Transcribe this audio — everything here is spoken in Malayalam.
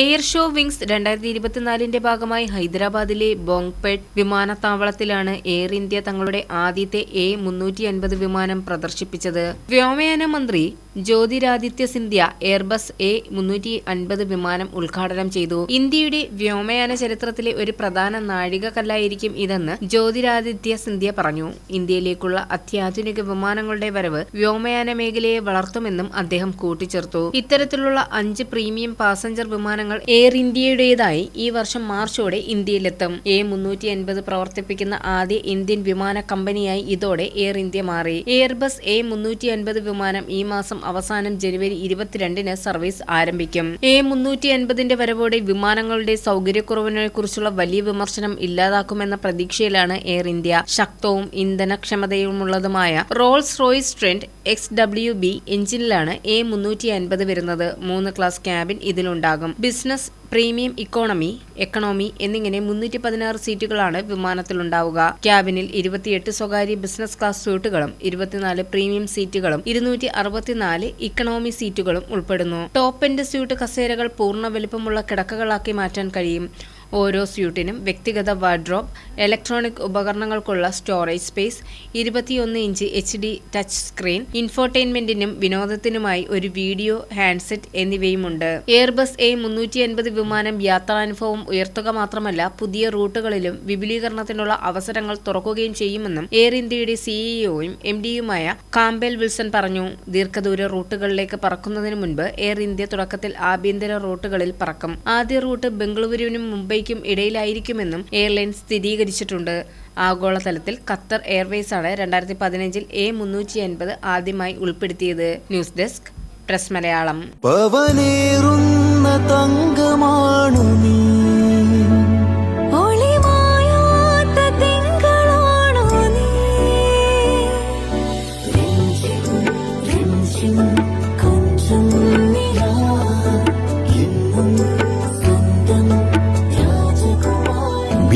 എയർ ഷോ വിങ്സ് രണ്ടായിരത്തി ഇരുപത്തിനാലിന്റെ ഭാഗമായി ഹൈദരാബാദിലെ ബോങ്പേട്ട് വിമാനത്താവളത്തിലാണ് എയർ ഇന്ത്യ തങ്ങളുടെ ആദ്യത്തെ എ മുന്നൂറ്റി അൻപത് വിമാനം പ്രദർശിപ്പിച്ചത്. വ്യോമയാന മന്ത്രി ജ്യോതിരാദിത്യ സിന്ധ്യ എയർബസ് എ മുന്നൂറ്റി അൻപത് വിമാനം ഉദ്ഘാടനം ചെയ്തു. ഇന്ത്യയുടെ വ്യോമയാന ചരിത്രത്തിലെ ഒരു പ്രധാന നാഴികക്കല്ലായിരിക്കും ഇതെന്ന് ജ്യോതിരാദിത്യ സിന്ധ്യ പറഞ്ഞു. ഇന്ത്യയിലേക്കുള്ള അത്യാധുനിക വിമാനങ്ങളുടെ വരവ് വ്യോമയാന മേഖലയെ വളർത്തുമെന്നും അദ്ദേഹം കൂട്ടിച്ചേർത്തു. ഇത്തരത്തിലുള്ള അഞ്ച് പ്രീമിയം പാസഞ്ചർ വിമാനങ്ങൾ എയർ ഇന്ത്യയുടേതായി ഈ വർഷം മാർച്ചോടെ ഇന്ത്യയിലെത്തും. എ മുന്നൂറ്റി അൻപത് പ്രവർത്തിപ്പിക്കുന്ന ആദ്യ ഇന്ത്യൻ വിമാന കമ്പനിയായി ഇതോടെ എയർ ഇന്ത്യ മാറി. എയർബസ് എ മുന്നൂറ്റി അൻപത് വിമാനം ഈ മാസം അവസാനം ജനുവരി ഇരുപത്തിരണ്ടിന് സർവീസ് ആരംഭിക്കും. എ മുന്നൂറ്റി അൻപതിന്റെ വരവോടെ വിമാനങ്ങളുടെ സൗകര്യക്കുറവിനെ കുറിച്ചുള്ള വലിയ വിമർശനം ഇല്ലാതാക്കുമെന്ന പ്രതീക്ഷയിലാണ് എയർ ഇന്ത്യ. ശക്തവും ഇന്ധനക്ഷമതയുമുള്ളതുമായ Rolls Royce Trent X W B എഞ്ചിനിലാണ് A മുന്നൂറ്റി അൻപത് വരുന്നത്. മൂന്ന് ക്ലാസ് ക്യാബിൻ ഇതിലുണ്ടാകും. ബിസിനസ് പ്രീമിയം ഇക്കോണമി എക്കണോമി എന്നിങ്ങനെ മുന്നൂറ്റി പതിനാറ് സീറ്റുകളാണ് വിമാനത്തിലുണ്ടാവുക. ക്യാബിനിൽ ഇരുപത്തിയെട്ട് സ്വകാര്യ ബിസിനസ് ക്ലാസ് സ്യൂട്ടുകളും ഇരുപത്തിനാല് പ്രീമിയം സീറ്റുകളും ഇരുന്നൂറ്റി അറുപത്തിനാല് ഇക്കണോമി സീറ്റുകളും ഉൾപ്പെടുന്നു. ടോപ്പ് എൻഡ് സ്യൂട്ട് കസേരകൾ പൂർണ വലിപ്പമുള്ള കിടക്കകളാക്കി മാറ്റാൻ കഴിയും. ഓരോ സ്യൂട്ടിനും വ്യക്തിഗത വാർഡ്രോബ് ഇലക്ട്രോണിക് ഉപകരണങ്ങൾക്കുള്ള സ്റ്റോറേജ് സ്പേസ് ഇരുപത്തിയൊന്ന് inch H D touch screen ഇൻഫോർടൈൻമെന്റിനും വിനോദത്തിനുമായി ഒരു വീഡിയോ ഹാൻഡ്സെറ്റ് എന്നിവയുമുണ്ട്. എയർബസ് എ മുന്നൂറ്റി അൻപത് വിമാനം യാത്രാനുഭവം ഉയർത്തുക മാത്രമല്ല പുതിയ റൂട്ടുകളിലും വിപുലീകരണത്തിനുള്ള അവസരങ്ങൾ തുറക്കുകയും ചെയ്യുമെന്നും എയർ ഇന്ത്യയുടെ സിഇഒയും എം ഡിയുമായ കാംബെൽ വിൽസൺ പറഞ്ഞു. ദീർഘദൂര റൂട്ടുകളിലേക്ക് പറക്കുന്നതിന് മുൻപ് എയർ ഇന്ത്യ തുടക്കത്തിൽ ആഭ്യന്തര റൂട്ടുകളിൽ പറക്കും. ആദ്യ റൂട്ട് ബംഗളൂരുവിനും മുംബൈക്കും ഇടയിലായിരിക്കുമെന്നും എയർലൈൻസ് സ്ഥിരീകരിച്ചിട്ടുണ്ട്. ആഗോളതലത്തിൽ ഖത്തർ എയർവേസ് ആണ് രണ്ടായിരത്തി പതിനഞ്ചിൽ എ മുന്നൂറ്റി അൻപത് ആദ്യമായി ഉൾപ്പെടുത്തിയത്. News desk press Malayalam. തങ്കമാണു നീ. നീ. രാജകുമാരി